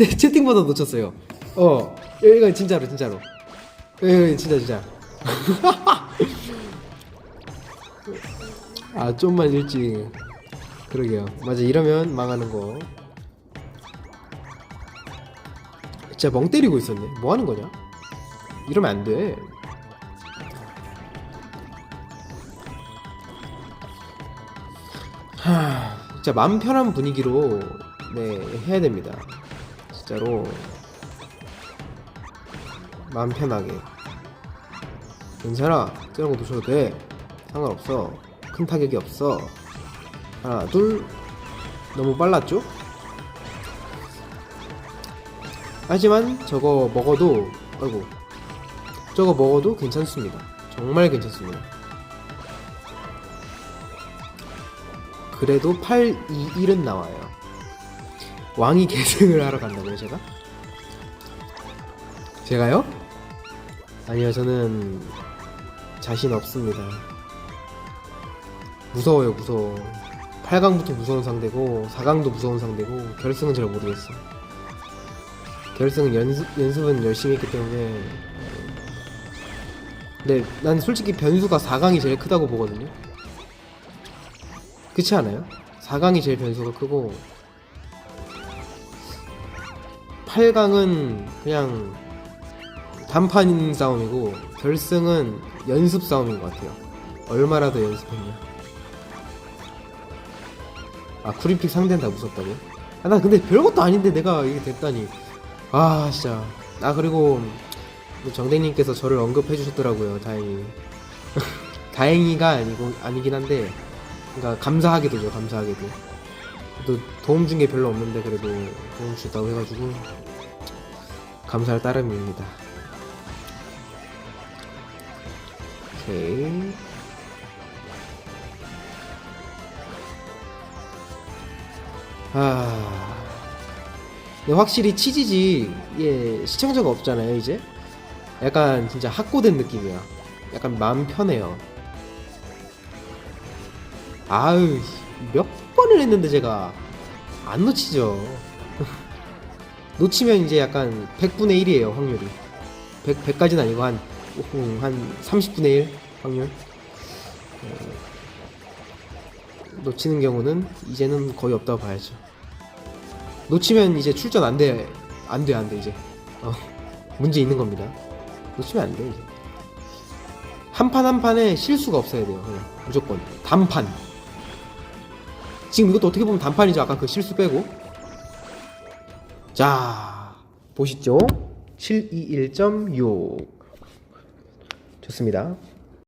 채- 채팅보다 놓쳤어요. 어, 이거 진짜로 진짜로. 이거 진짜 진짜. 아 좀만 일찍. 그러게요. 맞아 이러면 망하는 거. 진짜 멍 때리고 있었네. 뭐 하는 거냐? 이러면 안 돼. 하, 진짜 마음 편한 분위기로 네 해야 됩니다. 진짜로 마음 편하게. 괜찮아. 저런 거 놓쳐도 돼. 상관없어. 큰 타격이 없어. 하나, 둘. 너무 빨랐죠? 하지만 저거 먹어도 아이고 저거 먹어도 괜찮습니다. 정말 괜찮습니다. 그래도 8, 2, 1은 나와요. 왕이 계승을 하러 간다고요, 제가? 제가요? 아니요, 저는 자신 없습니다. 무서워요, 무서워. 8강부터 무서운 상대고, 4강도 무서운 상대고, 결승은 잘 모르겠어. 결승은 연습, 연습은 열심히 했기 때문에. 근데 난 솔직히 변수가 4강이 제일 크다고 보거든요. 그렇지 않아요? 4강이 제일 변수가 크고 8강은 그냥 단판 싸움이고 결승은 연습 싸움인 것 같아요. 얼마나 더 연습했냐. 아 쿠리픽 상대는 다 무섭다고? 아, 나 근데 별것도 아닌데 내가 이게 됐다니. 아 진짜. 아 그리고 정대님께서 저를 언급해 주셨더라고요. 다행히. 다행히가 아니고 아니긴 한데 그러니까 감사하게도죠 감사하게도 또 도움 준 게 별로 없는데 그래도 도움 주셨다고 해가지고 감사할 따름입니다. 오케이. 아. 근데 확실히 치지지 예 시청자가 없잖아요 이제? 약간 진짜 확고된 느낌이야. 약간 마음 편해요. 아유 몇 번을 했는데 제가 안 놓치죠. 놓치면 이제 약간 100분의 1이에요 확률이. 100, 100까지는 아니고 한, 음, 한 30분의 1 확률? 어, 놓치는 경우는 이제는 거의 없다고 봐야죠. 놓치면 이제 출전 안 돼 안 돼 안 돼 이제. 어, 문제 있는 겁니다. 놓치면 안 돼 이제. 한 판 한 판에 실수가 없어야 돼요 그냥. 무조건. 단판 지금 이것도 어떻게 보면 단판이죠. 아까 그 실수 빼고. 자, 보시죠. 721.6. 좋습니다.